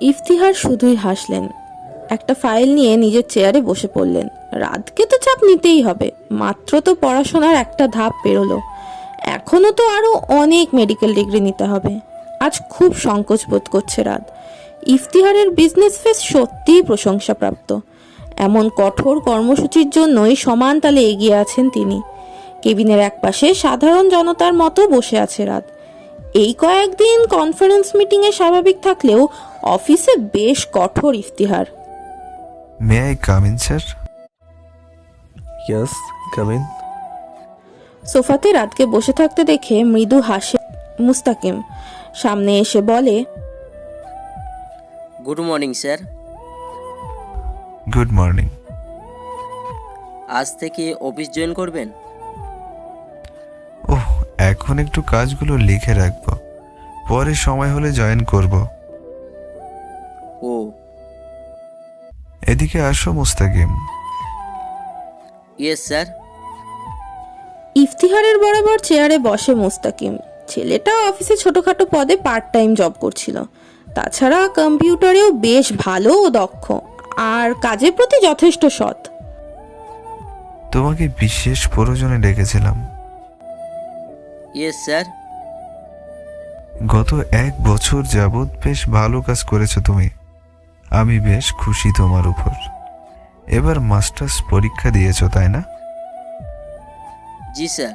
ইফতিহার শুধুই হাসলেন। একটা ফাইল নিয়ে নিজের চেয়ারে বসে পড়লেন। রাতকে তো চাপ নিতেই হবে, মাত্র তো পড়াশোনার একটা ধাপ পেরোলো। এখনও তো আরও অনেক মেডিকেল ডিগ্রি নিতে হবে। আজ খুব সংকোচ বোধ করছে রাত। ইফতিহারের বিজনেস ফেস সত্যিই প্রশংসাপ্রাপ্ত। এমন কঠোর কর্মসূচির জন্যই সমান তালে এগিয়ে আছেন তিনি। কেবিনের একপাশে সাধারণ জনতার মতো বসে আছে রাত। এই কয়েকদিন কনফারেন্স মিটিংয়ে স্বাভাবিক থাকলেও অফিসে বেশ কঠোর Iftihar. May I come in sir yes come in সোফাতে রাতকে বসে থাকতে দেখে মৃদু হাসে মুস্তাকিম। সামনে এসে বলে good morning sir good morning আজ থেকে অফিস জয়েন করবেন? এখন একটু কাজগুলো লিখে রাখব। পরে সময় হলে জয়েন করব। ও। এদিকে আসো মুস্তাকিম। ইয়েস স্যার ইফতিহারের বরাবর চেয়ারে বসে মুস্তাকিম। ছেলেটা অফিসে ছোটখাটো পদে পার্ট টাইম জব করছিল। তাছাড়া কম্পিউটারেও বেশ ভালো ও দক্ষ। আর কাজের প্রতি যথেষ্ট সৎ। তোমাকে বিশেষ প্রয়োজনে ডেকেছিলাম। ইয়েস স্যার গত এক বছর যাবৎ বেশ ভালো কাজ করেছ তুমি। আমি বেশ খুশি তোমার উপর। এবার মাস্টার্স পরীক্ষা দিয়েছ তাই না? জি স্যার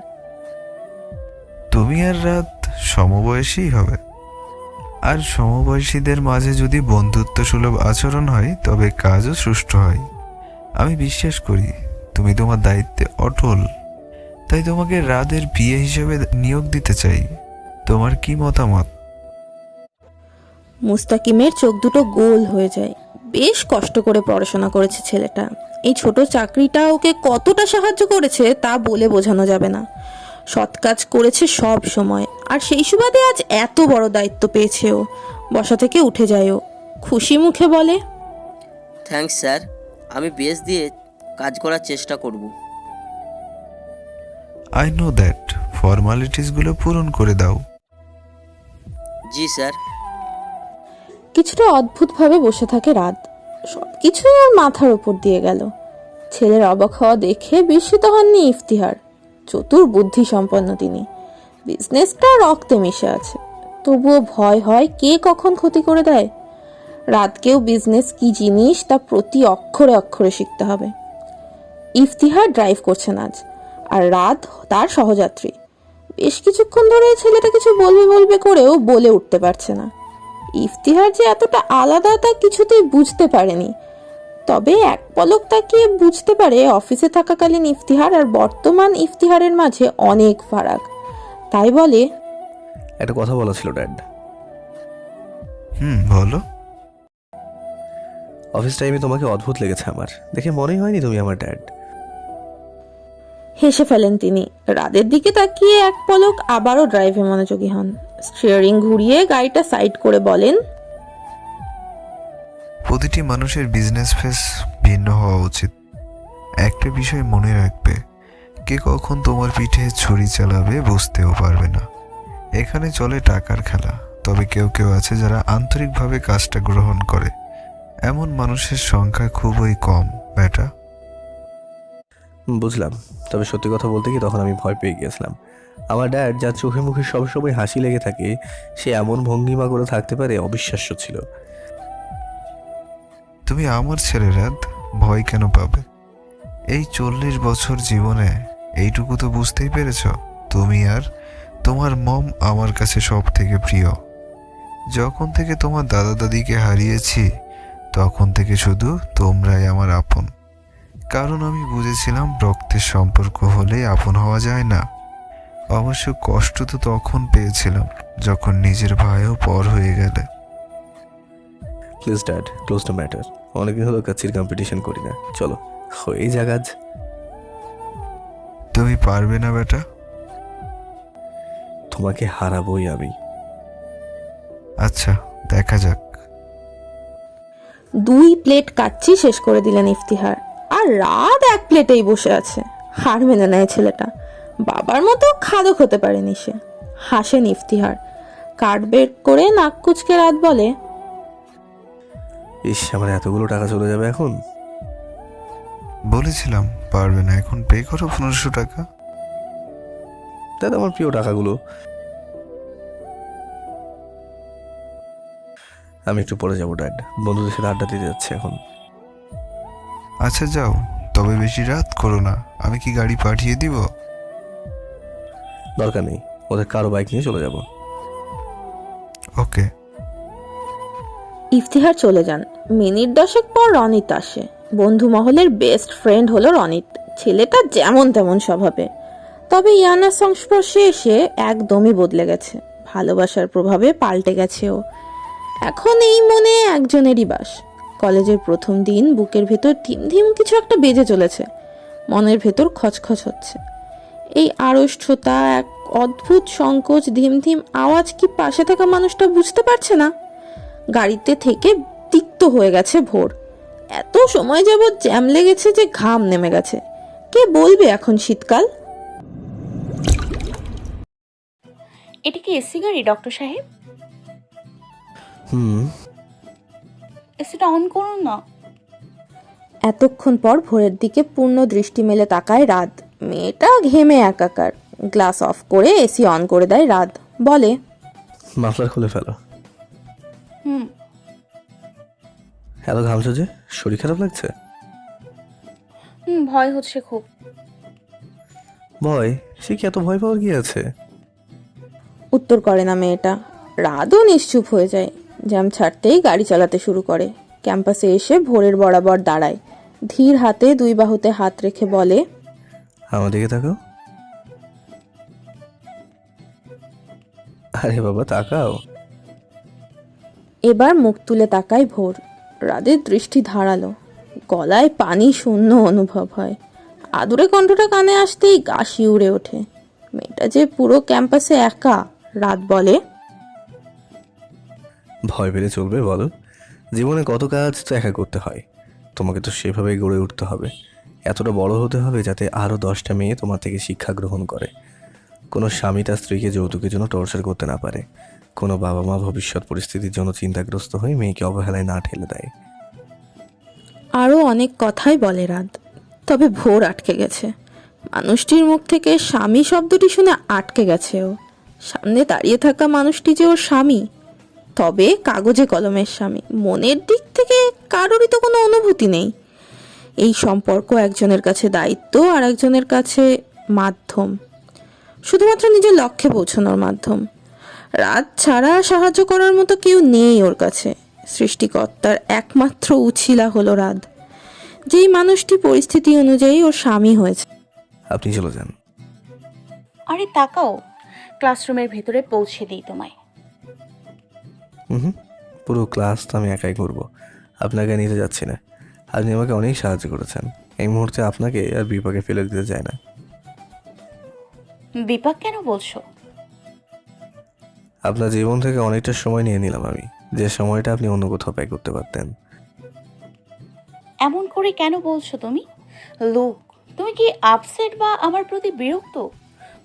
তুমি আর রাত সমবয়সী হবে। আর সমবয়সীদের মাঝে যদি বন্ধুত্ব সুলভ আচরণ হয় তবে কাজও সুষ্ঠু হয়। আমি বিশ্বাস করি তুমি তোমার দায়িত্বে অটল। তাই তোমাকে রাদের বিয়ে হিসেবে নিয়োগ দিতে চাই। তোমার কি মতামত? মুস্তাকিমের চোখ দুটো গোল হয়ে যায়। বেশ কষ্ট করে পড়াশোনা করেছে ছেলেটা। এই ছোট চাকরিটা ওকে কতটা সাহায্য করেছে তা বলে বোঝানো যাবে না। সৎ কাজ করেছে সব সময় আর সেই সুবাদে আজ এত বড় দায়িত্ব পেয়েছে ও। বসা থেকে উঠে যায় ও। খুশি মুখে বলে থ্যাঙ্কস স্যার আমি বেশ দিয়ে কাজ করার চেষ্টা করব। আই নো দ্যাট ফর্মালিটিসগুলো পূরণ করে দাও। জি স্যার। কিছুটা অদ্ভুতভাবে বসে থাকে রাত। সব কিছুই ওর মাথার উপর দিয়ে গেল। ছেলের অবাক হওয়া দেখে বিস্মিত হননি ইফতিহার। চতুর বুদ্ধি সম্পন্ন তিনি। বিজনেসটা রক্তে মিশে আছে। তবুও ভয় হয় কে কখন ক্ষতি করে দেয়। রাতকেও বিজনেস কি জিনিস তা প্রতি অক্ষরে অক্ষরে শিখতে হবে। ইফতিহার ড্রাইভ করছেন আজ। আর রাত তার সহযাত্রী। বেশ কিছুক্ষণ ধরে ছেলেটা কিছু বলবে বলবে করেও বলে উঠতে পারছে না। ইফতিহার যে এতটা আলাদা তা কিছুতেই বুঝতে পারেনি। তবে এক পলক তাকিয়ে বুঝতে পারে অফিসে থাকাকালীন ইফতিহার আর বর্তমান ইফতিহারের মাঝে অনেক ফারাক। তাই বলে একটা কথা বলা ছিল ড্যাড। হুম বলো। অফিস টাইমে তোমাকে অদ্ভুত লেগেছে আমার। দেখে মনেই হয়নি তুমি আমার ড্যাড। হেসে ফেলেন তিনি। রাদের দিকে তাকিয়ে এক পলক আবারও ড্রাইভে মনোযোগী হন। স্টিয়ারিং ঘুরিয়ে গাড়িটা সাইড করে বলেন, প্রতিটি মানুষের বিজনেস ফেস ভিন্ন হওয়া উচিত। একটা বিষয় মনে রাখবে, কে কখন তোমার পিঠে ছুরি চালাবে বুঝতেও পারবে না। এখানে চলে টাকার খেলা, তবে কেউ কেউ আছে যারা আন্তরিকভাবে কাজটা গ্রহণ করে। এমন মানুষের সংখ্যা খুবই কম বেটা বুঝলাম। তবে সত্যি কথা বলতে কি তখন আমি ভয় পেয়ে গিয়েছিলাম। আমার ড্যাড যার চোখে মুখে সবসময় হাসি লেগে থাকে, সে এমন ভঙ্গিমা করে থাকতে পারে অবিশ্বাস্য ছিল। তুমি আমার ছেলে রাত ভয় কেন পাবে? এই চল্লিশ বছর জীবনে এইটুকু তো বুঝতেই পেরেছ। তুমি আর তোমার মম আমার কাছে সব থেকে প্রিয়। যখন থেকে তোমার দাদা দাদিকে হারিয়েছি, তখন থেকে শুধু তোমরাই আমার আপন। কারণ আমি বুঝেছিলাম রক্তের সম্পর্ক হলে আপন হওয়া যায় না। অবশ্য কষ্ট তো তখন পেয়েছিলাম যখন নিজের ভাইও পর হয়ে গেলে। Please dad close to matter অনেকদিন হলো কাচির কম্পিটিশন করি না। চলো হয়ে হয়েই আজ। তুমি পারবে না বেটা? তোমাকে হারাবোই আমি। আচ্ছা দেখা যাক। দুই প্লেট কাচ্চি শেষ করে দিলেন ইফতিহার। রাত এক প্লেটেই বসে আছে। হার মেনে নেয় ছেলেটা। বাবার মতো খাদক হতে পারেনি সে। হাসেন ইফতিহার। কার্ড বের করে নাক কুচকে রাত বলে ইস আমার এতগুলো টাকা চলে যাবে এখন? বলেছিলাম পারবে না। এখন পে করো পনেরোশো টাকা। দাদা আমার প্রিয় টাকাগুলো। আমি একটু পরে যাব ড্যাড। বন্ধুদের সাথে আড্ডা দিতে যাচ্ছে এখন। আচ্ছা যাও। তবে বেশি রাত করো না। আমি কি গাড়ি পাঠিয়ে দিব? দরকার নেই। ওদের কারও বাইক নিয়ে চলে যাব। ওকে। ইফতিহার চলে যান। মিনিট দশেক পর রনিত আসে। বন্ধু মহলের বেস্ট ফ্রেন্ড হলো রনিত। ছেলেটা যেমন তেমন স্বভাবে। তবে ইয়ানার সংস্পর্শে এসে একদমই বদলে গেছে। ভালোবাসার প্রভাবে পাল্টে গেছে ও। এখন এই মনে একজনেরই বাস। কলেজের প্রথম দিন বুকের ভেতর ধিম ধিম কিছু একটা বেজে চলেছে। মনের ভেতর খচখচ হচ্ছে। এই আড়ষ্ঠতা এক অদ্ভুত সংকোচ ধিম ধিম আওয়াজ কি পাশে থাকা মানুষটা বুঝতে পারছে না? গাড়িতে থেকে তিক্ত হয়ে গেছে ভোর। এত সময় যাবৎ জ্যাম লেগেছে যে ঘাম নেমে গেছে। কে বলবে এখন শীতকাল? এটা কি এসি গাড়ি ডক্টর সাহেব? হুম। এসিটা অন করুন না। এতক্ষণ পর ভোরের দিকে পূর্ণ দৃষ্টি মেলে তাকায় রাত। মেয়েটা ঘেমে একাকার। গ্লাস অফ করে এসি অন করে দেয় রাত। বলে মাফলার খুলে ফেলো। হুম। এত ঘামছো যে শরীর খারাপ লাগছে? হুম ভয় হচ্ছে খুব। ভয়? সে কি এত ভয় পাওয়ার কি আছে? উত্তর করে না মেয়েটা। রাতও নিশ্চুপ হয়ে যায়। জ্যাম ছাড়তেই গাড়ি চালাতে শুরু করে। ক্যাম্পাসে এসে ভোরের বরাবর দাঁড়ায়। ধীর হাতে দুই বাহুতে হাত রেখে বলে আমার দিকে তাকাও। আরে বাবা তাকাও। এবার মুখ তুলে তাকায় ভোর। রাদের দৃষ্টি ধারালো। গলায় পানি শূন্য অনুভব হয়। আদুরে কণ্ঠটা কানে আসতেই গা শিউরে ওঠে। মেয়েটা যে পুরো ক্যাম্পাসে একা রাত বলে ভয় পেলে চলবে, বলো। জীবনে কত কাজ তো একা করতে হয়, তোমাকে তো সেভাবেই গড়ে উঠতে হবে। এতটা বড় হতে হবে যাতে আরও দশটা মেয়ে তোমার থেকে শিক্ষা গ্রহণ করে। কোনো স্বামী তার স্ত্রীকে যৌতুকের জন্য টর্চার করতে না পারে। কোনো বাবা মা ভবিষ্যৎ পরিস্থিতির জন্য চিন্তাগ্রস্ত হয়ে মেয়েকে অবহেলায় না ঠেলে দেয়। আরও অনেক কথাই বলে রাত, তবে ভোর আটকে গেছে। মানুষটির মুখ থেকে স্বামী শব্দটি শুনে আটকে গেছে ও। সামনে দাঁড়িয়ে থাকা মানুষটি যে ওর স্বামী তবে কাগজে কলমের স্বামী। মনের দিক থেকে কারোরই তো কোনো অনুভূতি নেই। এই সম্পর্ক একজনের কাছে দায়িত্ব আর একজনের কাছে মাধ্যম। শুধুমাত্র নিজের লক্ষ্যে পৌঁছানোর মাধ্যম। রাত ছাড়া সাহায্য করার মতো কেউ নেই ওর কাছে। সৃষ্টিকর্তার একমাত্র উছিলা হলো রাত। যেই মানুষটি পরিস্থিতি অনুযায়ী ওর স্বামী হয়েছে। আপনি চলে যান। আরে তাকাও ক্লাসরুমের ভেতরে পৌঁছে দিই তোমায়। হুম পুরো ক্লাস তো আমি একাই করব। আপনাকে নিতে যাচ্ছি না। আপনি আমাকে অনেক সাহায্য করেছেন। এই মুহূর্তে আপনাকে আর বিপাকে ফেলে দিতে চায় না। বিপাক কেন বলছো? আপনার জীবন থেকে অনেকটা সময় নিয়ে নিলাম আমি। যে সময়টা আপনি অন্য কোথাও ব্যয় করতে পারতেন। এমন করে কেন বলছো তুমি? লোক তুমি কি আপসেট বা আমার প্রতি বিরক্ত?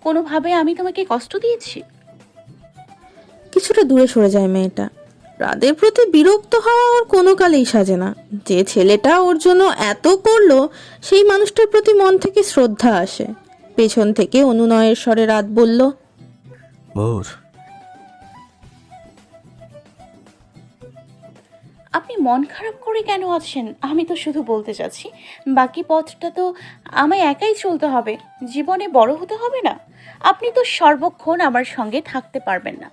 কোনোভাবে আমি তোমাকে কষ্ট দিয়েছি? কিছুটা দূরে সরে যায় মেয়েটা। রাদের প্রতি বিরক্ত হওয়া ওর কোনো কালেই সাজে না। যে ছেলেটা ওর জন্য এত করল সেই মানুষটার প্রতি মন থেকে শ্রদ্ধা আসে। পেছন থেকে অনুনয়ের স্বরে রাত বলল ভোর আপনি মন খারাপ করে কেন আছেন? আমি তো শুধু বলতে চাচ্ছি বাকি পথটা তো আমায় একাই চলতে হবে জীবনে বড় হতে হবে না। আপনি তো সর্বক্ষণ আমার সঙ্গে থাকতে পারবেন না।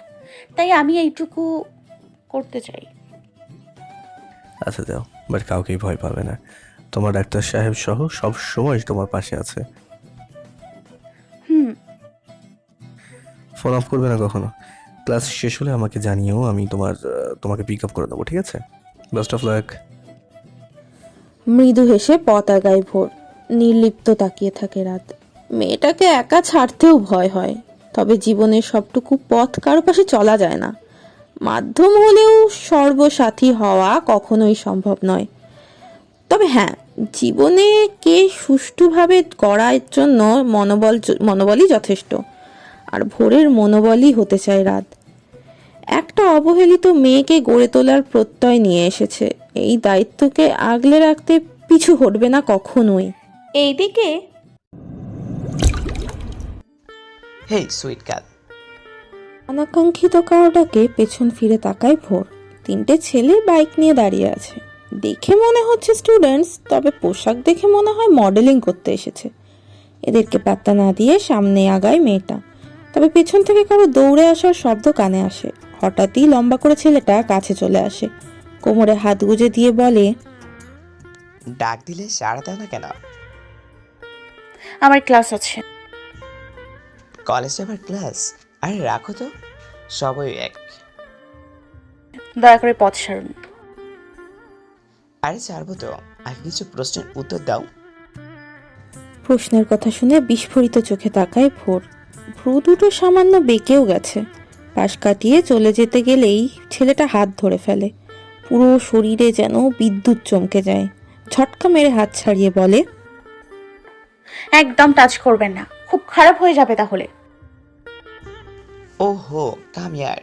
তাই আমি এইটুকু করতে চাই। আচ্ছা যাও বাট কাউকেই ভয় পাবে না। তোমার ডাক্তার সাহেব সহ সব সময় তোমার পাশে আছে। হুম। ফোন অফ করবে না কখনো? ক্লাস শেষ হলে আমাকে জানিও আমি তোমার আহ, তোমাকে পিক আপ করে দেবো ঠিক আছে? বেস্ট অফ লাক মৃদু হেসে পথ আগায় ভোর। নির্লিপ্ত তাকিয়ে থাকে রাত। মেয়েটাকে একা ছাড়তেও ভয় হয় তবে জীবনের সবটুকু পথ কারও পাশে চলা যায় না। মাধ্যম হলেও সর্বসাথী হওয়া কখনোই সম্ভব নয়। তবে হ্যাঁ জীবনে কে সুষ্ঠুভাবে গড়ার জন্য মনোবল মনোবলই যথেষ্ট। আর ভোরের মনোবলই হতে চায় রাত। একটা অবহেলিত মেয়েকে গড়ে তোলার প্রত্যয় নিয়ে এসেছে। এই দায়িত্বকে আগলে রাখতে পিছু হটবে না কখনোই। এইদিকে। Hey sweet cat. অনাকাঙ্ক্ষিত কারোটাকে পেছন ফিরে তাকায় ভোর। তিনটে ছেলে বাইক নিয়ে দাঁড়িয়ে আছে। দেখে মনে হচ্ছে স্টুডেন্টস তবে পোশাক দেখে মনে হয় মডেলিং করতে এসেছে। এদেরকে পাত্তা না দিয়ে সামনে আগায় মেয়েটা। তবে পেছন থেকে কারও দৌড়ে আসার শব্দ কানে আসে। হঠাৎই লম্বা করে ছেলেটা কাছে চলে আসে। কোমরে হাত গুজে দিয়ে বলে ডাক দিলে সাড়া দাও না কেন? আমার ক্লাস আছে। কলেজ আবার ক্লাস? আরে রাখো তো সবাই এক। দয়া করে পথ সারুন। আরে ছাড়বো তো আগে কিছু প্রশ্নের উত্তর দাও। প্রশ্নের কথা শুনে বিস্ফোরিত চোখে তাকায় ভোর। ভ্রু দুটো সামান্য বেঁকেও গেছে। পাশ কাটিয়ে চলে যেতে গেলেই ছেলেটা হাত ধরে ফেলে। পুরো শরীরে যেন বিদ্যুৎ চমকে যায়। ঝটকা মেরে হাত ছাড়িয়ে বলে একদম টাচ করবেন না। খুব খারাপ হয়ে যাবে তাহলে। ও হো কামিয়ার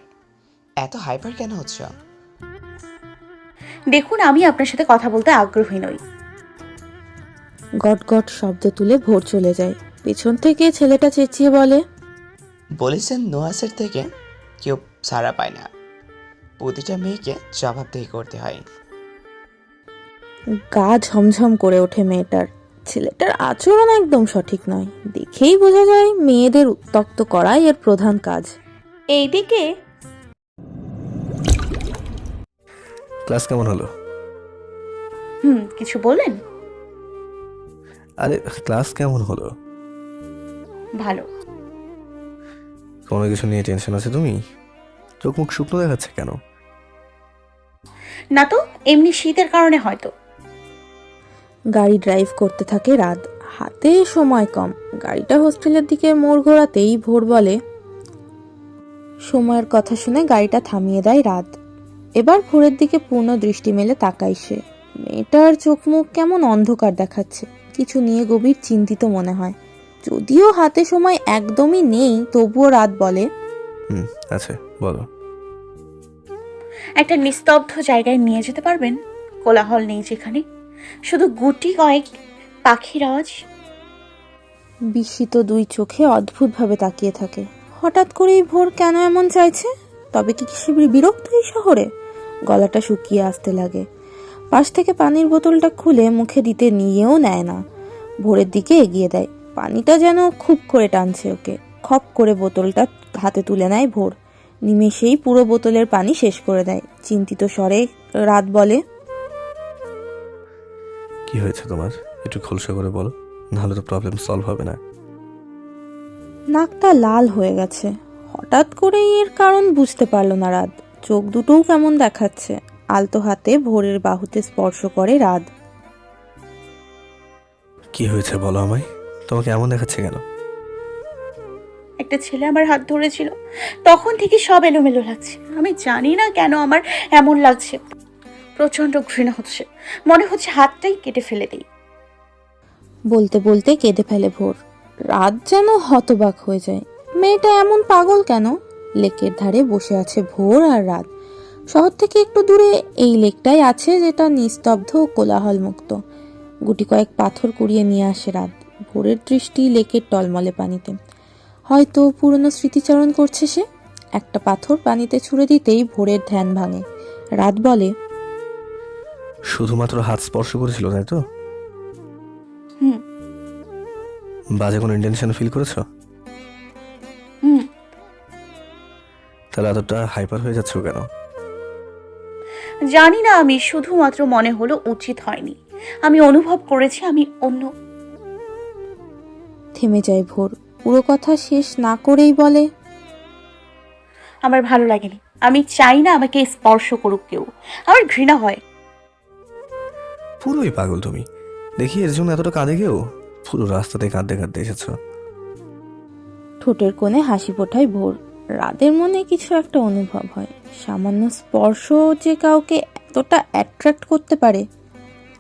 এত হাইপার কেন হচ্ছ? দেখুন আমি আপনার সাথে কথা বলতে আগ্রহী নই। গট গট শব্দ তুলে ভোর চলে যায়। পেছন থেকে ছেলেটা চেঁচিয়ে বলে বলেছেন নোয়াসের থেকে কেউ সাড়া পায় না। প্রতিটা মেয়েকে জবাবদেহি করতে হয়। গা ঝমঝম করে ওঠে মেয়েটার। ছেলেটার আচরণ একদম সঠিক নয়। দেখেই বোঝা যায় মেয়েদের উত্তক্ত করাই এর প্রধান কাজ। এইদিকে। ক্লাস কেমন হলো? হুম কিছু বললেন? আরে ক্লাস কেমন হলো? ভালো। কোনো কিছু নিয়ে টেনশন আছে তুমি? চোখ মুখ শুকনো দেখাচ্ছে কেন? না তো এমনি শীতের কারণে হয়তো। গাড়ি ড্রাইভ করতে থাকে রাত। হাতে সময় কম। গাড়িটা হোস্টেলের দিকে মোড় ঘোরাতেই ভোর বলে। সময়ের কথা শুনে গাড়িটা থামিয়ে দেয় রাত। এবার ভোরের দিকে পূর্ণ দৃষ্টি মেলে তাকাই সে। মেয়েটার চোখ মুখ কেমন অন্ধকার দেখাচ্ছে। কিছু নিয়ে গভীর চিন্তিত মনে হয়। যদিও হাতে সময় একদমই নেই তবুও রাত বলে। হুম আছে বলো। একটা নিস্তব্ধ জায়গায় নিয়ে যেতে পারবেন? কোলাহল নেই যেখানে। শুধু গুটি কয়েক পাখির আওয়াজ। বিস্মিত দুই চোখে অদ্ভুতভাবে তাকিয়ে থাকে। হঠাৎ করেই ভোর কেন এমন চাইছে? তবে কি সে বিরক্ত এই শহরে? গলাটা শুকিয়ে আসতে লাগে। পাশ থেকে পানির বোতলটা খুলে মুখে দিতে নিয়েও নেয় না। ভোরের দিকে এগিয়ে দেয়। পানিটা যেন খুব করে টানছে ওকে। খপ করে বোতলটা হাতে তুলে নেয় ভোর। নিমেষেই পুরো বোতলের পানি শেষ করে দেয়। চিন্তিত স্বরে রাত বলে, কি হয়েছে তোমার? একটু খোলসা করে বলো। নাহলে তো প্রবলেম সলভ হবে না। নাকটা লাল হয়ে গেছে। হঠাৎ করেই এর কারণ বুঝতে পারল না রাত। চোখ দুটোও কেমন দেখাচ্ছে। আলতো হাতে ভোরের বাহুতে স্পর্শ করে রাত। কি হয়েছে বলো আমায়? তোমাকে এমন দেখাচ্ছে কেন? একটা ছেলে আমার হাত ধরেছিল। তখন থেকে সব এলোমেলো লাগছে। আমি জানি না কেন আমার এমন লাগছে। প্রচণ্ড ঘৃণা হচ্ছে। মনে হচ্ছে হাতটাই কেটে ফেলে দিই। বলতে বলতে কেঁদে ফেলে ভোর। রাত যেন হতবাক হয়ে যায়। মেয়েটা এমন পাগল কেন? লেকের ধারে বসে আছে ভোর আর রাত। শহর থেকে একটু দূরে এই লেকটাই আছে যেটা নিস্তব্ধ ও কোলাহল মুক্ত গুটি কয়েক পাথর কুড়িয়ে নিয়ে আসে রাত। ভোরের দৃষ্টি লেকের টলমলে পানিতে। হয়তো পুরনো স্মৃতিচারণ করছে সে। একটা পাথর পানিতে ছুঁড়ে দিতেই ভোরের ধ্যান ভাঙে। রাত বলে শুধুমাত্র হাত স্পর্শ করেছিল তাই তো? হুম। বাজে কোনো ইন্টেনশন ফিল করেছ? হুম। তাহলে এতটা হাইপার হয়ে যাচ্ছ কেন? জানি না আমি শুধুমাত্র মনে হলো উচিত হয়নি। আমি অনুভব করেছি আমি অন্য থেমে যায় ভোর। পুরো কথা শেষ না করেই বলে আমার ভালো লাগেনি। আমি চাই না আমাকে স্পর্শ করুক কেউ। আমার ঘৃণা হয়। পুরোই পাগল তুমি। দেখি এর জন্য এতটা কাঁদে কেউ? পুরো রাস্তাতে কাঁদতে কাঁদতে এসেছ। ঠোঁটের কোণে হাসি ফোটায় ভোর। রাতের মনে কিছু একটা অনুভব হয়। সামান্য স্পর্শ যে কাউকে এতটা অ্যাট্রাক্ট করতে পারে।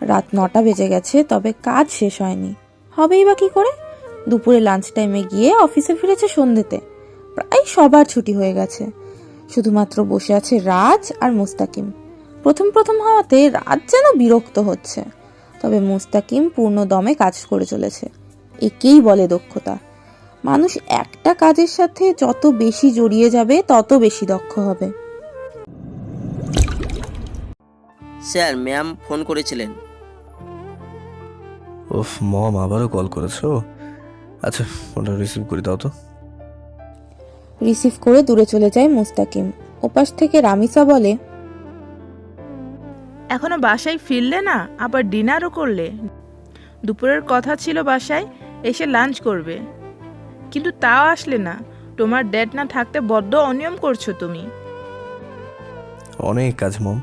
রাত নটা বেজে গেছে, তবে কাজ শেষ হয়নি। হবেই বা কি করে? দুপুরে লাঞ্চ টাইমে গিয়ে অফিসে ফিরেছে সন্ধ্যেতে প্রায় সবার ছুটি হয়ে গেছে। শুধুমাত্র বসে আছে রাজ আর মুস্তাকিম। প্রথম প্রথম হওয়াতে রাজ যেন বিরক্ত হচ্ছে। তবে মুস্তাকিম পূর্ণ দমে কাজ করে চলেছে। একেই বলে দক্ষতা। মানুষ একটা কাজের সাথে যত বেশি জড়িয়ে যাবে তত বেশি দক্ষ হবে। স্যার ম্যাম ফোন করেছিলেন। ওফ মম আবারও কল করেছ? আচ্ছা ফোনটা রিসিভ করে দাও তো। রিসিভ করে দূরে চলে যায় মুস্তাকিম। ওপাশ থেকে রামিসা বলে এখনও বাসায় ফিরলে না আবার ডিনারও করলে। দুপুরের কথা ছিল বাসায় এসে লাঞ্চ করবে। কিন্তু তাও আসলে না তোমার ডেট না থাকতে বড্ড অনিয়ম করছ তুমি। অনেক কাজ মম।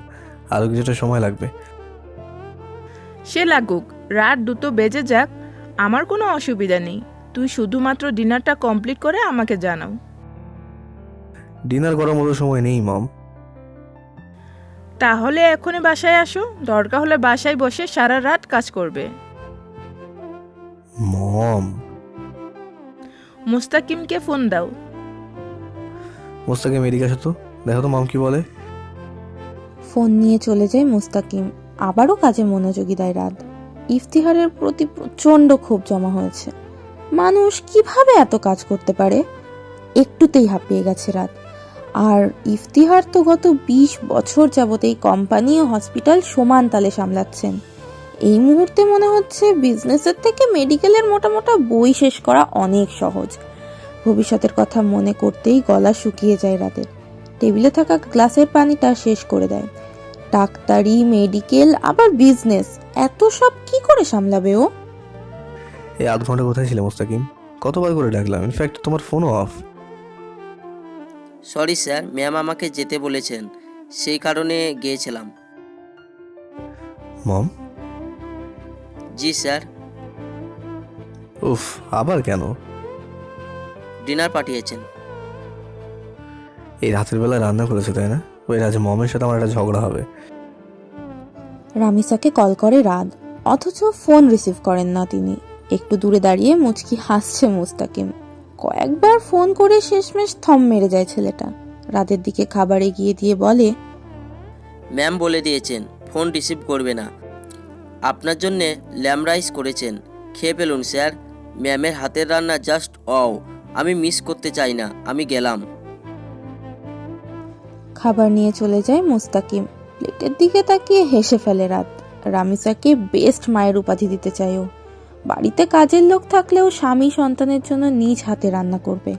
আরও কিছুটা সময় লাগবে। সে লাগুক রাত দুটো বেজে যাক আমার কোনো অসুবিধা নেই। তুই শুধুমাত্র ডিনারটা কমপ্লিট করে আমাকে জানাও। ডিনার করার মতো সময় নেই মম। তাহলে এখনই বাসায় আসো। দরকার হলে বাসায় বসে সারা রাত কাজ করবে। মম। মুস্তাকিমকে ফোন দাও। মোস্তাকে এদিকে আসো তো। দেখো তো মম কি বলে। ফোন নিয়ে চলে যায় মুস্তাকিম। আবারও কাজে মনোযোগী দেয় রাত। ইফতিহারের প্রতি প্রচণ্ড ক্ষোভ জমা হয়েছে। মানুষ কীভাবে এত কাজ করতে পারে? একটুতেই হাঁপিয়ে গেছে রাত। আর ইফতিহার তো গত বিশ বছর যাবত এই কোম্পানি ও হসপিটাল সমান তালে সামলাচ্ছেন। এই মুহূর্তে মনে হচ্ছে বিজনেসের থেকে মেডিকেলের মোটা মোটা বই শেষ করা অনেক সহজ। ভবিষ্যতের কথা মনে করতেই গলা শুকিয়ে যায় রাতের। টেবিলে থাকা গ্লাসের পানিটা শেষ করে দেয়। ডাক্তারি মেডিকেল আবার বিজনেস এত সব কি করে সামলাবে ও? এই আধ ঘণ্টা কোথায় ছিলে মোস্তাকিম কতবার করে ডাকলাম? ইনফ্যাক্ট তোমার ফোনও অফ সরি স্যার ম্যাম আমাকে যেতে বলেছেন। সেই কারণে গিয়েছিলাম। মম? জি স্যার। উফ আবার কেন? ডিনার পাঠিয়েছেন। এই রাতের বেলা রান্না করেছ তাই না? ওই রাজা মমের সাথে আমার একটা ঝগড়া হবে। রামিসাকে কল করে রাত অথচ ফোন রিসিভ করেন না তিনি। একটু দূরে দাঁড়িয়ে মুচকি হাসছে মুস্তাকিম। কয়েকবার ফোন করে শেষমেশ থম মেরে যায় ছেলেটা। রাতের দিকে খাবার এগিয়ে দিয়ে বলে ম্যাম বলে দিয়েছেন ফোন রিসিভ করবে না। আপনার জন্যে ল্যাম রাইস করেছেন। খেয়ে ফেলুন স্যার। ম্যামের হাতের রান্না জাস্ট অও আমি মিস করতে চাই না আমি গেলাম। খাবার নিয়ে চলে যায় মুস্তাকিম। প্লেটের দিকে তাকিয়ে হেসে ফেলে রাত। রামিসাকে বেস্ট মায়ের উপাধি দিতে চায় ও। বাড়িতে কাজের লোক থাকলেও স্বামী সন্তানের জন্য নিজ হাতে রান্না করবে।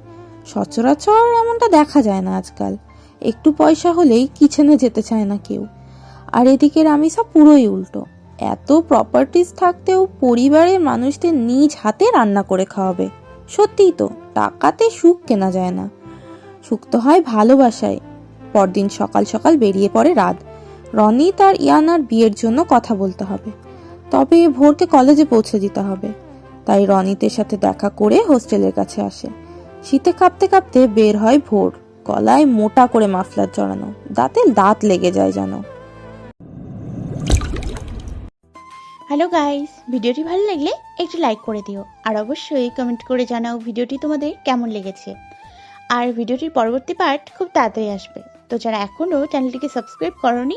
সচরাচর এমনটা দেখা যায় না আজকাল। একটু পয়সা হলেই কিচেনে যেতে চায় না কেউ। আর এদিকে রামিসা পুরোই উল্টো। এত প্রপার্টিজ থাকতেও পরিবারের মানুষদের নিজ হাতে রান্না করে খাওয়াবে। সত্যিই তো, টাকাতে সুখ কেনা যায় না। সুখ তো হয় ভালোবাসায়। পরদিন সকাল সকাল বেরিয়ে পড়ে রাত। রনি তার ইয়ানার বিয়ের জন্য কথা বলতে হবে। তবে ভোরকে কলেজে পৌঁছে দিতে হবে। তাই রনিতের সাথে দেখা করে হোস্টেলের কাছে আসে। শীতে কাঁপতে কাঁপতে বের হয় ভোর। গলায় মোটা করে মাফলার জড়ানো। দাঁতে দাঁত লেগে যায় যেন। হ্যালো গাইস ভিডিওটি ভালো লাগলে একটু লাইক করে দিও। আর অবশ্যই কমেন্ট করে জানাও ভিডিওটি তোমাদের কেমন লেগেছে। আর ভিডিওটির পরবর্তী পার্ট খুব তাড়াতাড়ি আসবে। তো যারা এখনও চ্যানেলটিকে সাবস্ক্রাইব করনি